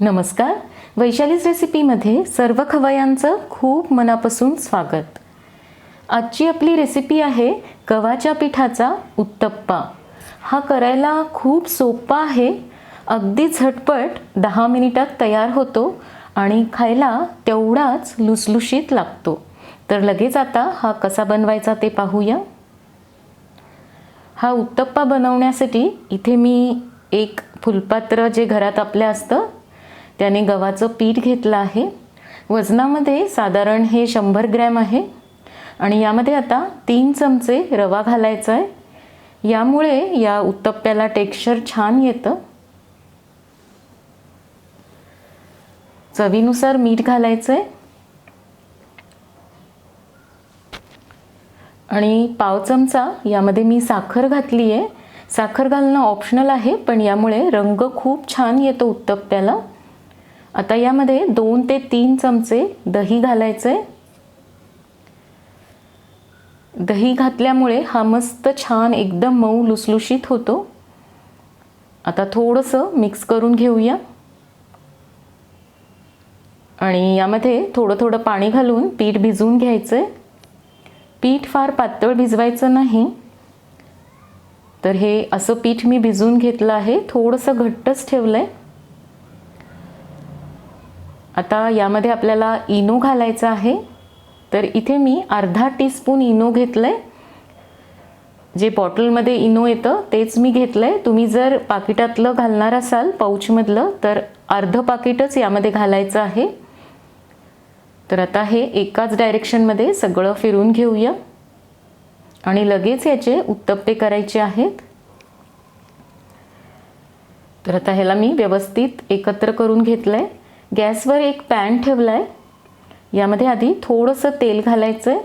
नमस्कार. वैशालीज रेसिपीमध्ये सर्व खवयांचं खूप मनापासून स्वागत. आजची आपली रेसिपी आहे गव्हाच्या पिठाचा उत्तप्पा. हा करायला खूप सोपा आहे. अगदी झटपट दहा मिनिटात तयार होतो आणि खायला तेवढाच लुसलुशीत लागतो. तर लगेच आता हा कसा बनवायचा ते पाहूया. हा उत्तप्पा बनवण्यासाठी इथे मी एक फुलपात्र जे घरात आपल्या असतं त्याने गव्हाचं पीठ घेतलं आहे. वजनामध्ये साधारण हे शंभर ग्रॅम आहे. आणि यामध्ये आता तीन चमचे रवा घालायचा आहे. यामुळे या उत्तप्प्याला टेक्स्चर छान येतं. चवीनुसार मीठ घालायचं आहे आणि पाव चमचा यामध्ये मी साखर घातली आहे साखर घालणं ऑप्शनल आहे पण यामुळे रंग खूप छान येतो उत्तप्प्याला. आता यामध्ये दोन ते तीन चमचे दही घालायचं आहे दही घातल्यामुळे हा मस्त छान एकदम मऊ लुसलुशीत होतो. आता थोडंसं मिक्स करून घेऊया. आणि यामध्ये थोडं थोडं पाणी घालून पीठ भिजवून घ्यायचं आहे पीठ फार पातळ भिजवायचं नाही. तर हे असं पीठ मी भिजवून घेतलं आहे. थोडंसं घट्टच ठेवलं आहे आता यामध्ये आपल्याला इनो घालायचा आहे. तर इथे मी अर्धा टीस्पून इनो घेतलं आहे जे बॉटलमध्ये इनो येतं तेच मी घेतलं आहे तुम्ही जर पाकिटातलं घालणार असाल पाऊचमधलं तर अर्धं पाकिटच यामध्ये घालायचं आहे. तर आता हे एकाच डायरेक्शनमध्ये सगळं फिरून घेऊया. आणि लगेच याचे उत्तप्पे करायचे आहेत. तर आता ह्याला मी व्यवस्थित एकत्र करून घेतलं आहे गॅसवर एक पॅन ठेवला आहे यामध्ये आधी थोडंसं तेल घालायचं आहे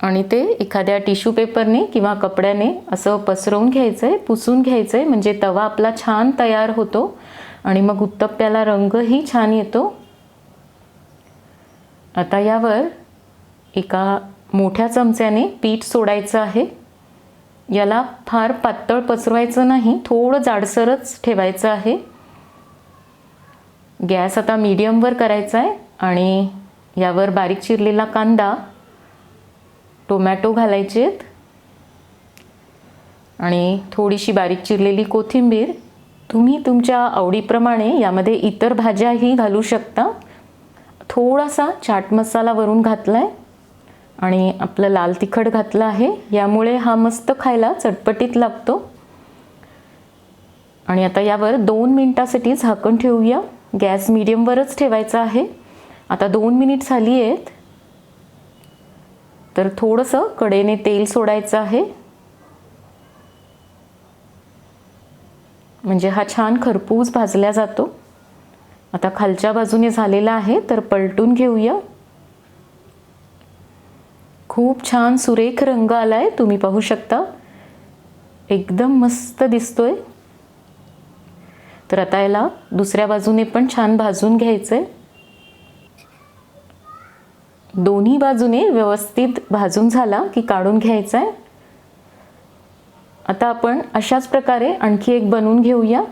आणि ते एखाद्या टिश्यू पेपरने किंवा कपड्याने असं पसरवून घ्यायचं आहे पुसून घ्यायचं आहे म्हणजे तवा आपला छान तयार होतो. आणि मग उत्तप्प्याला रंगही छान येतो. आता यावर एका मोठ्या चमच्याने पीठ सोडायचं आहे. याला फार पातळ पसरवायचं नाही थोडं जाडसरच ठेवायचं आहे. गॅस आता मीडियमवर करायचा आहे आणि यावर बारीक चिरलेला कांदा टोमॅटो घालायचे आहेत आणि थोडीशी बारीक चिरलेली कोथिंबीर. तुम्ही तुमच्या आवडीप्रमाणे यामध्ये इतर भाज्याही घालू शकता. थोडासा चाट मसाला वरून घातला आहे आणि आपलं लाल तिखट घातलं आहे. यामुळे हा मस्त खायला चटपटीत लागतो. आणि आता यावर दोन मिनटासाठी झाकण ठेवूया. गॅस मिडियमवरच ठेवायचा आहे. आता दोन मिनिट झाली आहेत. तर थोडंसं कडेने तेल सोडायचं आहे. म्हणजे हा छान खरपूस भाजला जातो. आता खालच्या बाजूने झालेला आहे तर पलटून घेऊया. खूप छान सुरेख रंग आलाय तुम्ही पाहू शकता. एकदम मस्त दिसतोय. तर आता याला दुसऱ्या बाजूने पण छान भाजून घ्यायचं. आहे दोन्ही बाजूने व्यवस्थित भाजून झाला की काढून घ्यायचा आहे आता आपण अशाच प्रकारे आणखी एक बनवून घेऊया.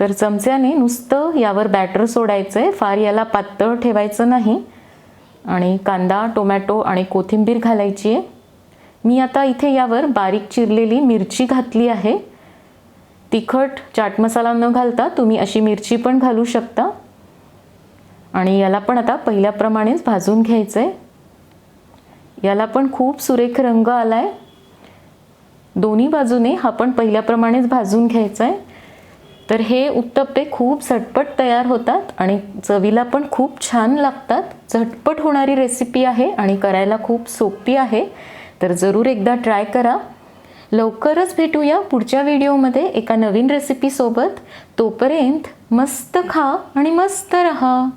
तर चमच्याने नुसतं यावर बॅटर सोडायचं आहे फार याला पातळ ठेवायचं नाही. आणि कांदा टोमॅटो आणि कोथिंबीर घालायची आहे. मी आता इथे यावर बारीक चिरलेली मिरची घातली आहे. तिखट चाट मसाला न घालता तुम्ही अशी मिरची पण घालू शकता. आणि याला पण आता पहिल्याप्रमाणेच भाजून घ्यायचं आहे याला पण खूप सुरेख रंग आला आहे दोन्ही बाजूने हा पण पहिल्याप्रमाणेच भाजून घ्यायचा आहे तर हे उत्तप्पे खूप झटपट तयार होतात आणि चवीला पण खूप छान लागतात. झटपट होणारी रेसिपी आहे आणि करायला खूप सोपी आहे. तर जरूर एकदा ट्राय करा. लवकरच भेटूया पुढच्या व्हिडिओमध्ये एका नवीन रेसिपीसोबत तोपर्यंत मस्त खा आणि मस्त रहा.